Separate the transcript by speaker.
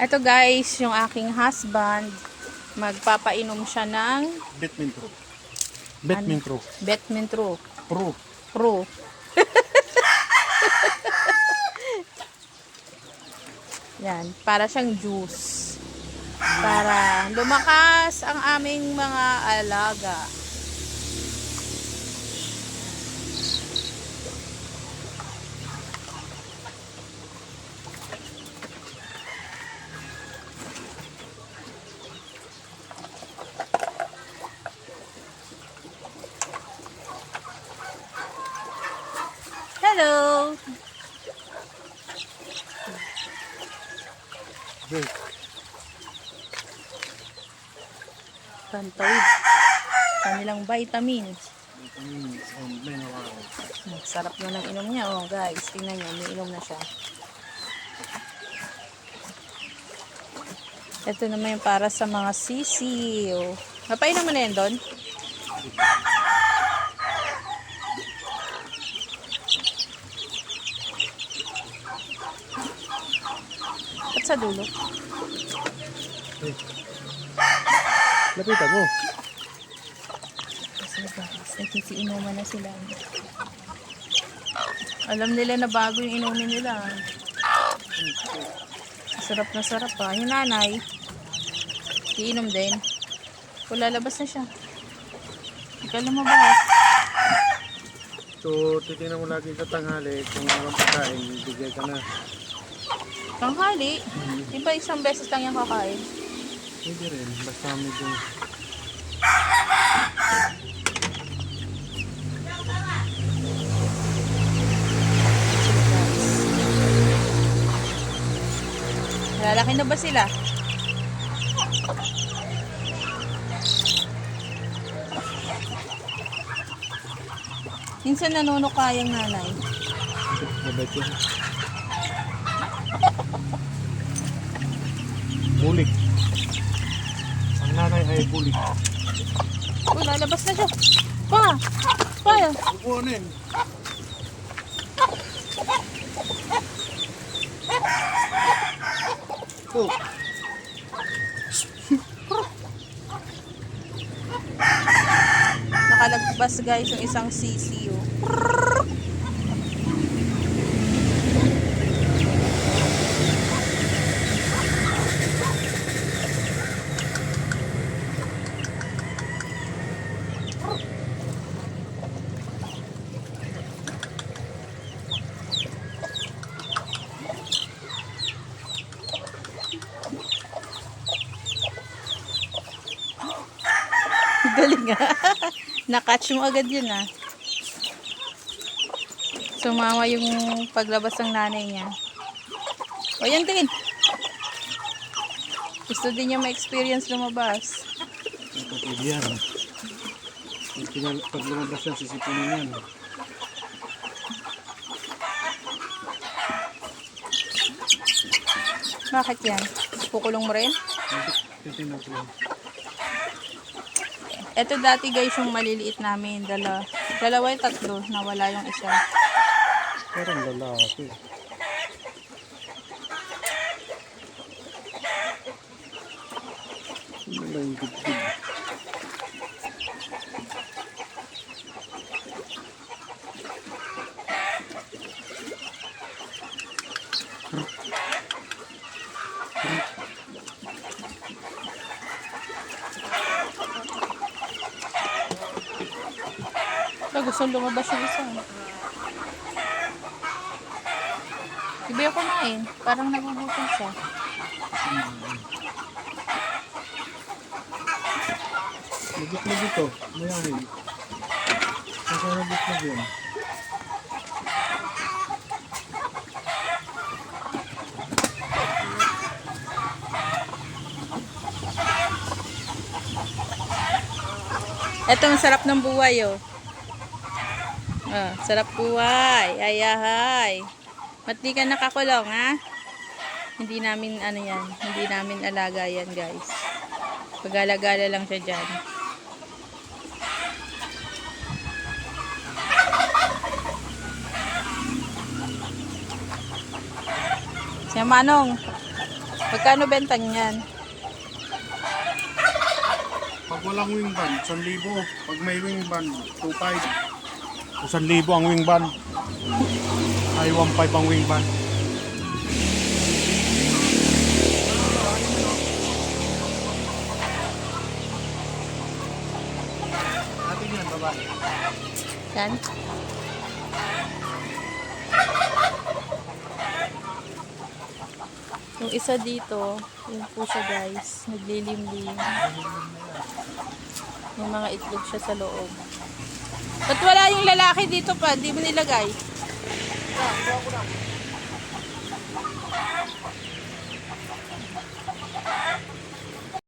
Speaker 1: Ito guys, yung aking husband, magpapainom siya ng
Speaker 2: Batman Pro. Batman Pro.
Speaker 1: Betmentro
Speaker 2: Pro.
Speaker 1: Pro. Yan, para siyang juice. Para lumakas ang aming mga alaga.
Speaker 2: Break.
Speaker 1: Tantoid. Kanilang vitamins.
Speaker 2: Vitamins and minerals.
Speaker 1: Sarap na ng inom niya. Oh, guys, tingnan niyo, may inom na siya. Ito naman yung para sa mga sisiw. Napainom mo na yan doon? Sa dulo?
Speaker 2: Hey. Lapitan mo.
Speaker 1: Kasi guys, nagsisiinuman na sila. Alam nila na bago yung inumin nila. Sarap na sarap pa. Yung nanay, iinom din. Kung lalabas na siya. Ikaw lumabas.
Speaker 2: So, titingnan mo lagi sa tanghali kung walang pagkain, bigay ka na.
Speaker 1: Tanghali. Di ba isang beses lang yung kakain?
Speaker 2: Hindi rin. Basta medyo...
Speaker 1: Lalaki na ba sila? Minsan nanunok kayang nanay.
Speaker 2: Mabait yun. Bulik. Ang nanay ay bulik.
Speaker 1: Uy, lalabas na siya. Pa! Pa!
Speaker 2: Kukunin. Oh,
Speaker 1: Nakalagpas guys yung isang sisiyo. Galing ah. Nakatch mo agad yun ah. Sumama yung paglabas ng nanay niya. O yan din. Gusto din niya ma-experience lumabas.
Speaker 2: kapatid yan. Pag, lumabas yan, sisipunin yan.
Speaker 1: Bakit yan? Kukulong mo rin?
Speaker 2: Titingnan ko.
Speaker 1: Ito dati guys yung maliliit namin. Dala, dalawa yung tatlo. Nawala yung isa.
Speaker 2: Parang lalaki. Ano yung dibdib?
Speaker 1: Gusto lumabas yung isa. Ibig ako kumain. Parang nagugutom siya.
Speaker 2: Lugit-lugit to. Mayahin. Kasi lugit-lugit.
Speaker 1: Ito ang sarap ng buhay, oh. Ah, sarap buhay. Ayahay. Ba't di ka nakakulong, ha? Hindi namin, ano yan, hindi namin alaga yan, guys. Pag-alagala lang siya dyan. Siya Manong. Magkano benta niyan?
Speaker 2: Pag walang wing band, 1,000. Pag may wing band, 2,500. 1,000 ang wing band. Ay, 1,500 ang wing babae.
Speaker 1: Yan. Yung isa dito, yun po siya guys, naglilimlim. May mga itlog siya sa loob. Ba't wala yung lalaki dito pa? Hindi mo nilagay? Thank you.